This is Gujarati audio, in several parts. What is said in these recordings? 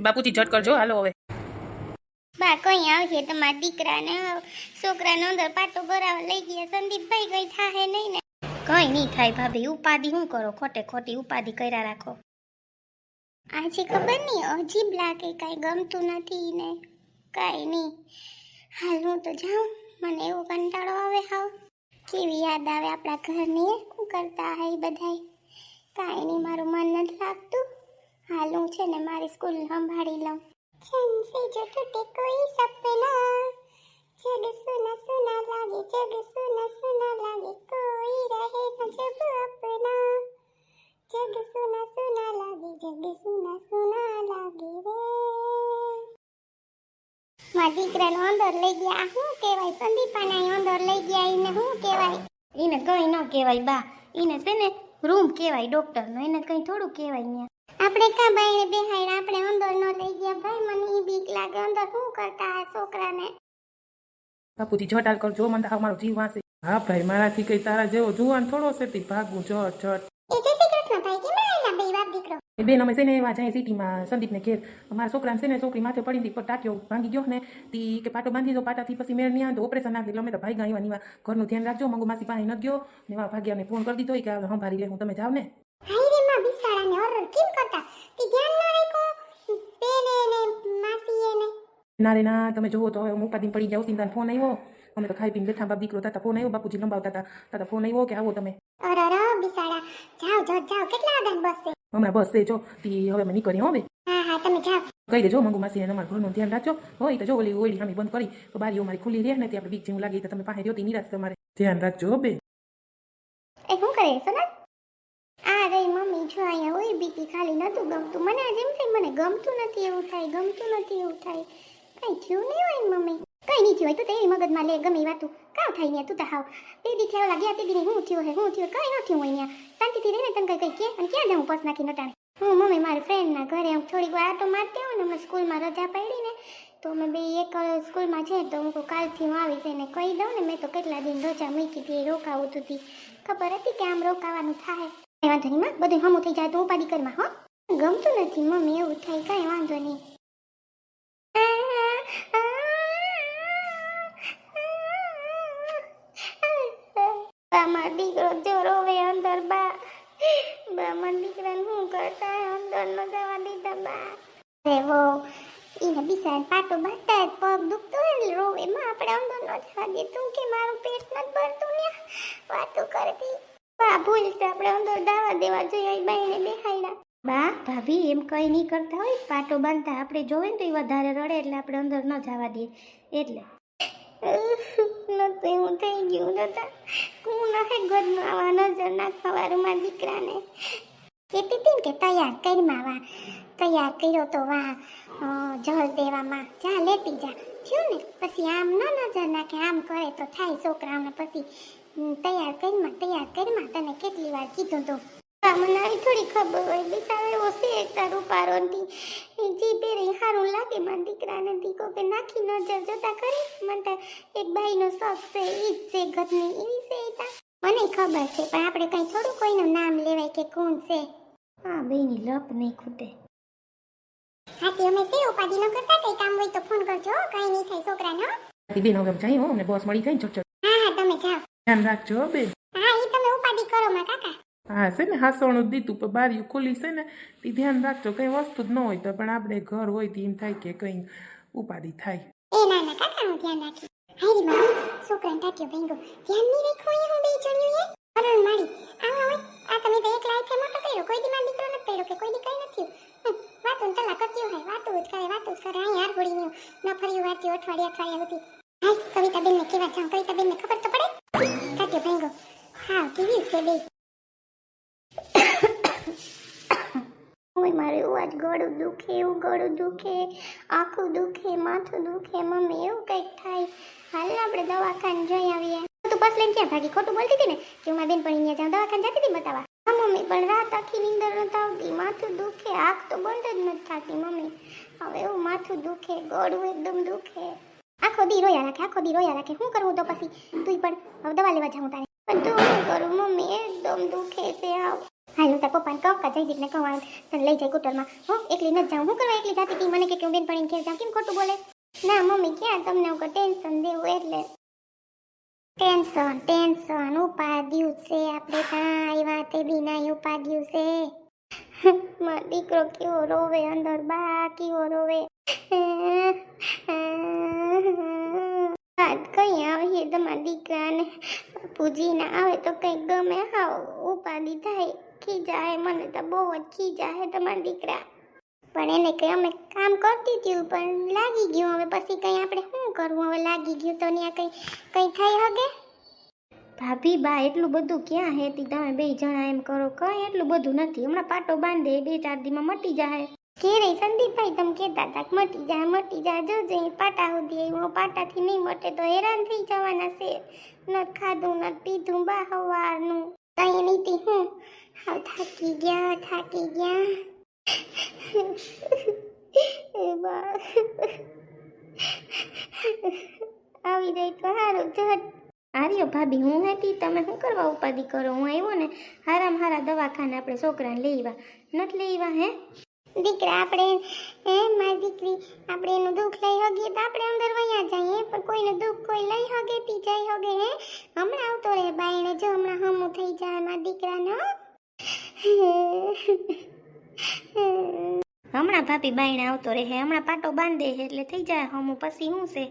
બાપુજી ઝટ કરજો, હાલો હવે. બા કઈ આવશે તમારા દીકરાને, છોકરાનો અંદર પાટો ભરાવા લઈ ગયા. સંદીપભાઈ કઈ થાહે નહીં ને. કઈ નહીં થાય ભાભી, ઉપાધિ શું કરો? ખોટે ખોટી ઉપાધિ કર્યા રાખો. આજે ખબર નહીં, અજીબ લાગે, કાંઈ ગમતું નથી ને, કાંઈ નહીં. હાલ હું તો જાઉં, મને એવો કંટાળો આવે હાવ. કેવી યાદ આવે આપણા ઘરની, શું કરતા હોય બધાય? કાંઈ નહીં, મારું મન નથી લાગતું. હાલ હું છે ને, મારી સ્કૂલ સંભાળી લઉં. છનસે જો તૂટે કોઈ સપના. જગ સુના સુના લાગે, જગ સુના સુના લાગે, કોઈ રહે ન જબ અપના. જગ સુના સુના લાગે, જગ સુના સુના લાગે રે. મારા દીકરાનો અંદર લઈ ગયા શું કહેવાય? સંદીપાને અંદર લઈ ગયા, એને શું કહેવાય? એને કંઈ ન કહેવાય બા, એને છે ને, રૂમ કહેવાય ડૉક્ટરનો એને કંઈ થોડું કહેવાય ત્યાં આપણે કા બાઈને બેહાડ આપણે અંદર ન લઈ ગયા ભાઈ. મને ઈ બીક લાગે. અંદર શું કરતા આ છોકરાને? બાપુજી ઝટ હાલ કરજો. મને તો મારો જીવ વાંચે. હા ભાઈ મારાથી કઈ તારા જેવો જુવાન થોડો છે. તે ભાગું ઝટ જટ. એ જય શ્રી કૃષ્ણ ભાઈ. કેમ આવેલા બે બાપ દીકરો? એ બેન અમે છે ને એવા જાય સિટીમાં સંદીપને ઘેર. અમારા છોકરાને છે ને છોકરી માથે પડી હતી પર ટાટ્યો ભાંગી ગયો ને તી કે પાટો બાંધી દો પાટાથી પછી મેળ નહીં આવે તો ઓપરેશન નાખી એટલે અમે તો ભાઈ ગયા એવા. ઘરનું ધ્યાન રાખજો. મંગુ માસી પાસે ન ગયો ને એવા ભાગ્યાને ફોન કરી દીધો. કે સંભાળી લે હું તમે જાવ ને. હાય રે માં બિસાડાને ઓરર કેમ કરતા? તે ધ્યાન ન રાખ્યો? બેને ને માસીએ ને. ના રે ના તમે જોવો તો હવે હું ઉપાધિમાં પડી જાઉં સીધાને ફોન આવ્યો અમે તો ખાઈ પીને બેઠા બાપ દીકરો તાતા ફોન આવ્યો બાપુજી લંબાવતા હતા તાતા ફોન આવ્યો કે આવો તમે. અરર બિસાડા જાઓ જાઓ જાઓ કેટલા આદાન બસશે? હમણાં બસ છે જો. તી હવે અમે નીકળી હવે હા હા તમે જાઓ. કહી દેજો મંગુ માસીને અમારા ઘરનું ધ્યાન રાખજો. હોય તો જો ઓલી ઓલી સામે બંધ કરી તો બારીઓ મારી ખુલ્લી રહે ને તે આપણે બીક જેવું લાગે તો તમે પાસે રહ્યો નિરાશ તમારે. ધ્યાન રાખજો બે. એ શું કરે સોના આ રે મમ્મી. નતું ગમતું. મને આજે એમ થાય મને ગમતું નથી એવું થાય, ગમતું નથી એવું થાય. કઈ થયું નહીં હોય મમ્મી? કઈ નહીં થયું હોય તું તો મગજમાં લે ગમે વાતું. કાં થાય ને તું તો હાવ. બે દી થયા લાગ્યા, તે દી હું થયું હે, હું થયું કઈ ન થયું હોય અહીંયા. શાંતિથી રહીને તને કઈ કઈ કે? અને ક્યાં જાઉં પસ નાખી નટાણે હું મમ્મી મારી ફ્રેન્ડના ઘરે હું થોડીક વાર આટો મારતી આવું ને અમે સ્કૂલમાં રજા પડી ને તો અમે બે એક સ્કૂલમાં છે તો હું કાલથી હું આવીશ એને કહી દઉં ને મેં તો કેટલા દિન રજા મૂકી હતી રોકાવું તું ખબર હતી કે આમ રોકાવાનું થાય વાંધો નહીં, માં. બધું હમું થઈ જાય તો ઉપાધિ કરમાં હો. ગમતું નથી, મમ્મી, એવું થાય, કઈ વાંધો નહીં. મારા દીકરો અંદર બા. બા મારા દીકરાને શું કરતા અંદર ન પગ દુખતો હોય રોવે. આપણે અંદર ન તું કે મારું પેટ નથી ભરતું ને વાતો કરતી. બા, ભૂલ છે, આપણે અંદર દાવા દેવા જોઈએ. બાઈને બેહાડ્યા બા, ભાભી, એમ કંઈ નહીં કરતા હોય. પાટો બાંધતા આપણે જોવે ને તો એ વધારે રડે એટલે આપણે અંદર ન જવા દઈએ એટલે. નતું એવું થઈ ગયું નતા હું નહે ઘરનું આવા નજર નાખવા વાળું દીકરાને. કહેતી હતી ને કે તૈયાર કરીમાં વા. તૈયાર કર્યો તો વાહ જળ દેવામાં. જા, લેતી જા. થયું ને? પછી આમ ન નજર નાખે, આમ કરે તો થાય છોકરાઓને પછી. તૈયાર કરીમાં તૈયાર કરીમાં, તને કેટલી વાર કીધું તું. મને આવી થોડી ખબર હોય. છે એક તારો પારો નથી જી પહેરે સારું લાગે મારા દીકરાને દીકો કે નાખી નજર જોતા કરી મને તો એક બાઈનો શોખ છે ઈ જ છે ઘરની. એવી છે તા? મને ખબર છે પણ આપણે કઈ થોડું કોઈનું નામ લેવાય કે કોણ છે? હા બેની લપ નહીં ખૂટે. હા તે અમે તે ઉપાધિ ન કરતા કઈ કામ હોય તો ફોન કરજો કઈ નહીં થાય છોકરાને બેન હવે અમે હો. અમને બોસ મળી જાય ને હા હા તમે જાઓ. ધ્યાન રાખજો હો બેન. હા એ તમે ઉપાધિ કરો માં કાકા. હા, છે ને હાસણું દીધું, પણ બારીઓ ખુલ્લી છે ને તે ધ્યાન રાખજો, કઈ વસ્તુ જ ન હોય તો પણ આપણે ઘર હોય તો એમ થાય કે કઈ ઉપાધિ થાય. એ ના ના કાકા, હું ધ્યાન રાખી. હારી બાબા છોકરાને આ તમે તો એકલા આથે મોટો કર્યો, કોઈ નથી કે કોઈ દી કઈ નથી વાતો ને વાતો જ વાતો જ કરે અહીં હાર ગોળી ન અઠવાડિયા અઠવાડિયા હતી હાય કવિતા બેન ને કેવા જાઉં કવિતા બેન ને ખબર તો પડે? ટાટ્યો ભેંગો. હા કેવી છે બે ઓય મારે એવું આજ ગળું દુખે, એવું ગળું દુખે, આખું દુખે, માથું દુખે, મમ્મી, એવું કંઈક થાય. હાલ આપણે દવાખાને જઈ આવીએ. તું બસ લઈને ક્યાં ભાગી? ખોટું બોલતી હતી ને? કે હું બેન પણ અહીંયા જાઉં, દવાખાને જતી હતી બતાવવા? હા, મમ્મી, પણ રાત આખી નીંદર નથી આવતી, માથું દુખે, આંખ તો બંધ જ નથી થતી, મમ્મી. હવે એવું માથું દુખે, ગળું એકદમ દુખે. આખો દી રોયા રાખે, આખો દી રોયા રાખે. શું કરવું તો પછી? તું પણ હવે દવા લેવા જાઉં તારે. પણ તું શું કરું, મમ્મી, એકદમ દુખે છે, આવ. હાલ હું તાર પપ્પાને કહું કા જયદીપને કહું આ તને લઈ જાય કુટરમાં. હો એકલી નથી જાઉં. હું કરવા એકલી જાતી હતી? મને કે હું બેન પડીને ઘેર જાઉં. કેમ ખોટું બોલે? ના, મમ્મી, ક્યાં? તમને હું ટેન્શન દેવું એટલે. ટેન્શન ટેન્શન ઉપાડ્યું છે આપણે ત્યાં આવ્યા તે બી ના ઉપાડ્યું છે. મારો દીકરો કેવો રોવે, અંદર બા કેવો રોવે. વાત કઈ આવીએ તમારા દીકરાને? પૂજીને ના આવે તો કઈ ગમે. હાવ ઉપાધિ થાય. ખીજાય મને તો બહુ જ ખીજાય તમારા દીકરા. પણ એને કંઈ અમે કામ કરતી હતી પણ લાગી ગયું. હવે પછી કંઈ આપણે શું કરવું? હવે લાગી ગયું તો ત્યાં કંઈ કંઈ થઈ હગે ભાભી બા એટલું બધું ક્યાં હેતી? તમે બે જણા એમ કરો. કંઈ એટલું બધું નથી. હમણાં પાટો બાંધે બે ચાર દીમાં મટી જાય. ઘેરે સંદીપભાઈ તમે કહેતા હતા મટી જાય મટી જાય જોજે પાટા સુધી આવ્યું પાટાથી નહીં મટે તો હેરાન થઈ જવાના છે. ન ખાધું ન પીધું બા હવારનું. કઈ નીતિ હું. હાવ થાકી ગયા થાકી ગયા. આવી જાય તો સારું ઝટ. આવ્યો ભાભી, હું હતી તમે શું કરવા ઉપાધિ કરો? હું આવ્યો ને, હારામ હારા દવાખાને આપણે છોકરાને લેવા નથી લઈવા હે? દીકરા આપણે હે મારી દીકરી આપણે એનું દુઃખ લઈ હગીએ તો આપણે અંદર વયા જઈએ પણ કોઈનું દુઃખ કોઈ લઈ હગે પી જઈ હગે હે? હમણાં આવતો રહે બાઈને જો હમણાં હમું થઈ જાય મારા દીકરાનો. હમણાં ભાભી બાઈને આવતો રહે હમણાં પાટો બાંધે હે એટલે થઈ જાય હમું પછી શું છે?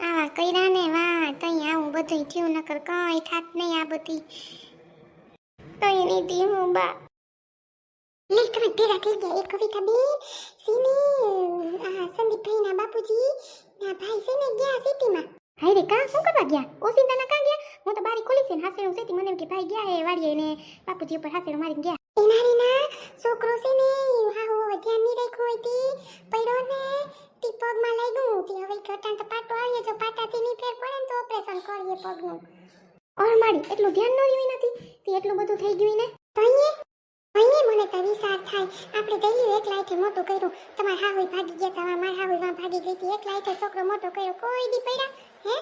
આવા કર્યા ને વાહ કઈ આવું બધું થયું નકર કઈ થાત નહીં આ બધી. તઈ નીતિ હું બા લે તમે ભેગા થઈ ગયા એક કવિતા બેન સીની આ સંદીપભાઈ ના બાપુજી ના ભાઈ છે ને ગયા સિટીમાં હાય રે કા શું કરવા ગયા ઓસિંતા ના કા ગયા હું તો બારી ખોલી છે ને હાસેણું સેતી મને એમ કે ભાઈ ગયા હે વાડીએ ને બાપુજી ઉપર હાસેણું મારીને ગયા એના રે ના છોકરો છે ને હા હો ધ્યાન નહીં રાખ્યું હોય તી પડ્યો ને તી પગમાં લઈ ગયું તી હવે ઘટાણ તો પાટો આવ્યો જો પાટાથી નહીં ફેર પડે ને તો ઓપરેશન કરીએ પગનું ઓર મારી, એટલું ધ્યાન ન દેવી નથી. તે એટલું બધું થઈ ગયું ને તઈએ તઈએ મને તો વિચાર થાય. આપણે ગઈ એક લાઈટે મોટું કર્યું. તમાર હાહુઈ ભાગી ગયા તમાર માર હાહુઈ વાં ભાગી ગઈ હતી એક લાઈટે છોકરો મોટો કર્યો, કોઈ દી પડ્યા, હે?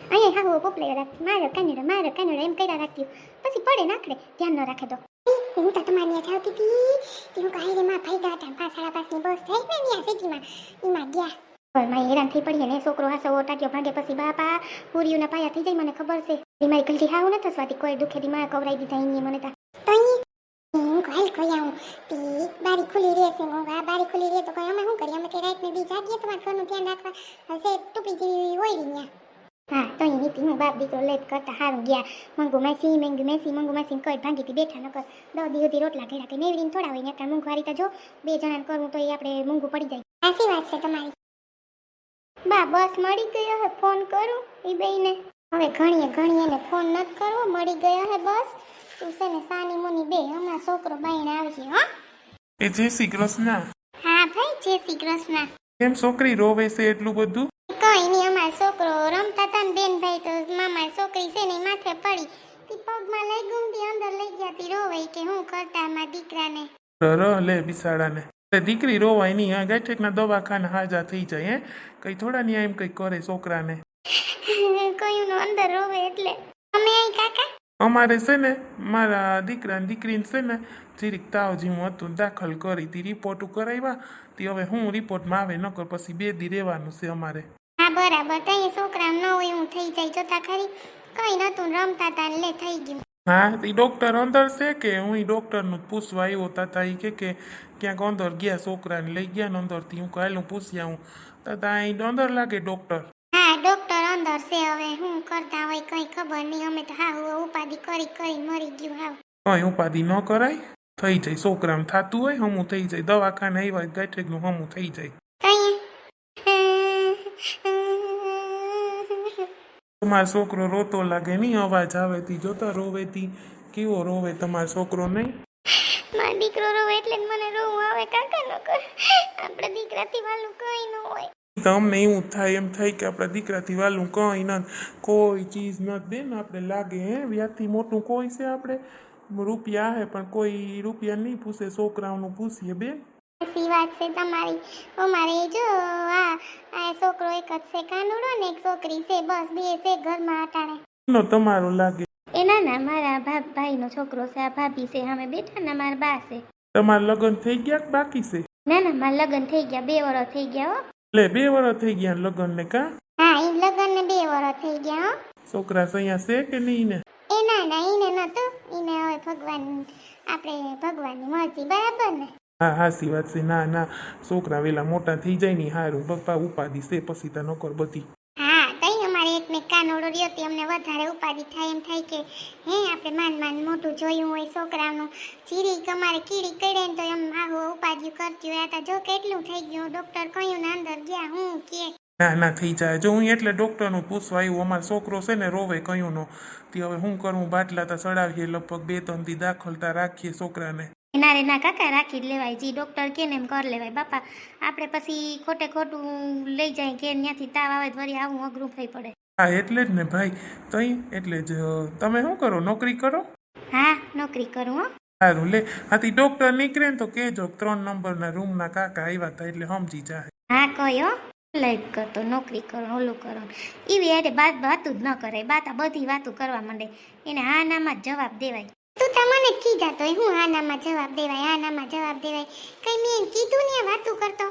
અહીંયા હાહુ પોપલે રાખતી. મારો કાનેડો મારો કાનેડો એમ કર્યા રાખતી. પછી પડે નાખડે ધ્યાન ન રાખે તો. હું તો તમારી ત્યાં જાવતી હતી તે હું રે, માં ભાઈ ગાતા પાંચ સાડા પાંચની બસ થઈ ને ત્યાં સિટીમાં એમાં ગયા. પણ મારી હેરાન થઈ પડી ને, છોકરો હાસો ટાટ્યો ભાગે પછી બાપા પૂરીઓના પાયા થઈ જાય, મને ખબર છે. મારી ગલતી હાવ ન થસવાતી કોઈ દુખેથી માં કવરાઈ દીધા એની મને તા હું ઘાલ કોઈ આવું તી બારી ખુલી રહે છે હું આ બારી ખુલી રહે તો કોઈ અમે શું કરીએ અમે કે રાત ને બી જાગીએ તમારા ઘરનું ધ્યાન રાખવા હશે ટૂપી જેવી હોય રહી ત્યાં હા તો અહીં નીતિ હું બાપ દીકરો લેટ કરતા હારું ગયા મંગુ મેસી મંગુ મેસી મંગુ મેસી કોઈ ભાંગીથી બેઠા ન કર દસ દિવસથી રોટલા ઘેરા કે નેવડીને થોડા હોય ને ત્યાં મોંઘવારી તો જો બે જણાને કરવું તો એ આપણે મોંઘું પડી જાય સાચી વાત છે તમારી બા બસ મળી ગયો હે ફોન કરું એ બેયને હવે ઘણીએ ઘણીએ ને ફોન નથી કરવો મળી ગયો હે બસ. તું છે ને સાની મુની બે હમણાં છોકરો બાઈને આવશે હો. એ જય શ્રી કૃષ્ણ. હા ભાઈ જય શ્રી કૃષ્ણ. કેમ છોકરી રોવે છે એટલું બધું? કઈ નહીં અમારો છોકરો રમતા હતા ને બેન ભાઈ તો મામા છોકરી છે ને માથે પડી. તી પગમાં લઈ ગુમતી અંદર લઈ ગયા તી રોવે કે હું કરતા મારા દીકરાને? રહ લે બિસાડાને. દીકરી રોવાય નહીં આ ગાંઠેકના દવાખાને હાજા થઈ જાય હે. કઈ થોડા ની એમ કઈ કરે છોકરાને. કયું નો અંદર રોવે એટલે. અમે અહીં કાકા? અમારે છે ને મારા દીકરા દીકરીને છે ને જીરીક તાવ જેવું હતું દાખલ કરી તી રિપોર્ટ કરાવ્યા. તે હવે હું રિપોર્ટમાં આવે નકર પછી બે દી રહેવાનું છે અમારે. હા બરાબર. તઈ છોકરા ન હોય એવું થઈ જાય. જોતા ખરી. કઈ નતું રમતા તા લે થઈ ગયું. હા એ ડોક્ટર અંદર છે કે હું ડોક્ટરનું પૂછવા આવ્યો તાતા એ કે કે ક્યાંક અંદર ગયા છોકરાને લઈ ગયા ને અંદરથી. હું કાલે પૂછ્યા હું તાતા અહીં અંદર લાગે ડોક્ટર ડોક્ટર અંદર છે. હવે હું કરતા હોય કઈ ખબર નહીં. અમે તો હા હું ઉપાધિ કરી કરી મરી ગયું હાવ. કઈ ઉપાધિ ન કરાય. થઈ જાય. છોકરામ થતું હોય હમું થઈ જાય. દવાખાને આવ્યા ગાંઠેકનું હમું થઈ જાય. તમારો છોકરો રોતો લાગે નહીં. અવાજ આવે તી. જોતા રોવે તી. કેવો રોવે તમારો છોકરો નહીં? મારો દીકરો રોવે એટલે મને રોવું આવે. કાકા ન કર. આપણે દીકરાથી વાલું કઈ ન હોય. તો નહીં એવું થાય એમ થાય કે આપણા દીકરાથી વાલું કંઈ ન કોઈ ચીજ ન દે ને આપણે લાગે હે વ્યાથી મોટું કોઈ છે આપણે રૂપિયા હે પણ કોઈ રૂપિયા નહીં પૂછે છોકરાઓનું પૂછીએ બેન સાચી વાત છે તમારી અમારે જો આ આ છોકરો એક જ છે કાનુડો ને એક છોકરી છે બસ બે છે ઘરમાં અટાણે નો તમારો લાગે એ ના ના મારા ભાઈ નો છોકરો છે આ ભાભી છે અમે બેઠા ને મારા બા છે. તમારા લગ્ન થઈ ગયા બાકી છે? ના ના મારા લગ્ન થઈ ગયા બે વર્ષ થઈ ગયા હો. એટલે બે વર્ષ થઈ ગયા લગ્ન ને કા? હા એ લગ્ન ને બે વર્ષ થઈ ગયા હો. છોકરા અહીંયા છે કે નહીં ને? એ ના ના એને નતો. એને હવે ભગવાન આપણે ભગવાનની મરજી બરાબર ને? હા હાસી વાત છે. ના ના છોકરા વેલા મોટા થઈ જાય ને હારું. પપ્પા ઉપાધિ છે પછી તો નકર બધી. હા એકને કાનોડો રહ્યો તે અમને વધારે ઉપાધિ થાય એમ થાય કે હે આપણે માન માન મોટું જોયું હોય છોકરાનું ચીરી કમારે કીડી કરે ને તો એમ આવું ઉપાધિ કરતી હોય. આ તો જો કેટલું થઈ ગયું ડોક્ટર કહ્યું ને અંદર ગયા હું કે. ના ના થઈ જાય. જો હું એટલે ડૉક્ટરનું પૂછવા આવ્યું અમારો છોકરો છે ને રોવે કહ્યું નો તે હવે શું કરવું બાટલા તો ચડાવીએ લગભગ બે ત્રણ દી દાખલતા રાખીએ છોકરાને. ના રે ના કાકા રાખી લેવાય. જી ડોક્ટર કે એમ કર લેવાય. બાપા આપણે પછી ખોટે ખોટું લઈ જાય કે ત્યાંથી તાવ આવે તો વળી આવું અઘરું થઈ પડે. હા એટલે જ ને ભાઈ. તઈ એટલે જ તમે શું કરો? નોકરી કરો? હા નોકરી કરું હો. સારું લે. આથી ડોક્ટર નીકળે ને તો કહેજો કે ત્રણ નંબરના રૂમના કાકા આવ્યા હતા એટલે સમજી જાય હા કયો? લાઈટ કરતો નોકરી કરો ઓલું કરો એવી એટલે બાત વાતું જ ન કરે. બાતા બધી વાતું કરવા માંડે. એને હા નામાં જ જવાબ દેવાય. તું તો મને જ કીધા તો હું હા નામાં જવાબ દેવાય હા નામાં જવાબ દેવાય. કઈ મેં કીધું ને વાતું કરતો.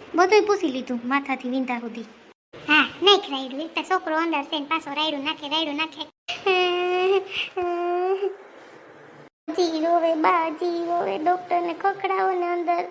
બધુંય પૂછી લીધું માથાથી વિંધા સુધી. નાખ રાયડું એક તો છોકરો અંદર છે ને પાછો રાયડું નાખે રાયડું નાખે બાજી રોવે બાજી રોવે ડોક્ટરને ખખડાવો ને અંદર.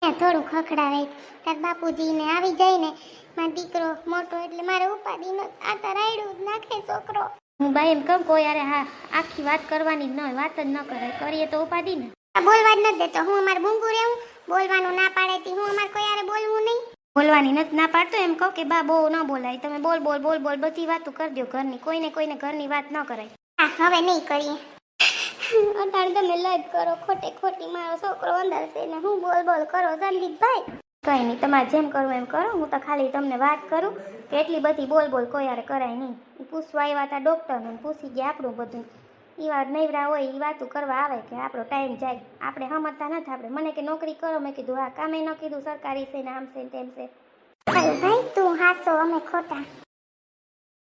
ત્યાં થોડું ખખડાવે. તાર બાપુજીને આવી જાય ને મારો દીકરો મોટો એટલે મારે ઉપાડી ન આ તો રાયડું જ નાખે છોકરો. હું ભાઈ એમ કહું કોઈ યારે હા આખી વાત કરવાની જ ન હોય વાત જ ન કરે કરીએ તો ઉપાડી ને. બોલવા જ નથી દેતો. હું અમારે બૂંગુ રહેવું બોલવાનું ના પાડેતી હું અમારે કોઈ યારે બોલવું નહીં. બોલવાની નથી. ના પાડતો એમ કહો કે બા બહુ ન બોલાય. તમે બોલ બોલ બોલ બોલ બધી વાતો કરજો ઘરની. કોઈને કોઈને ઘરની વાત ન કરાય. હા હવે નહીં કરીએ. અટાણે તમે લાઈટ કરો ખોટે ખોટી મારો છોકરો અંદર છે ને હું બોલ બોલ કરો સંદીપભાઈ કઈ નહીં તમારે જેમ કરવું એમ કરો. હું તો ખાલી તમને વાત કરું કે એટલી બધી બોલ બોલ કોઈ યારે કરાય નહીં. પૂછવા આવ્યા હતા ડૉક્ટરને પૂછી ગયા આપણું બધું. એ વાત નૈવરા હોય એ વાતું કરવા આવે કે આપણો ટાઈમ જાય. આપણે સમજતા નથી, આપણે મને કે નોકરી કરો, મેં કીધું, હા, કામે ન કીધું, સરકારી છે ને આમ છે તેમ છે. ભાઈ, તું હાસો, અમે ખોટા.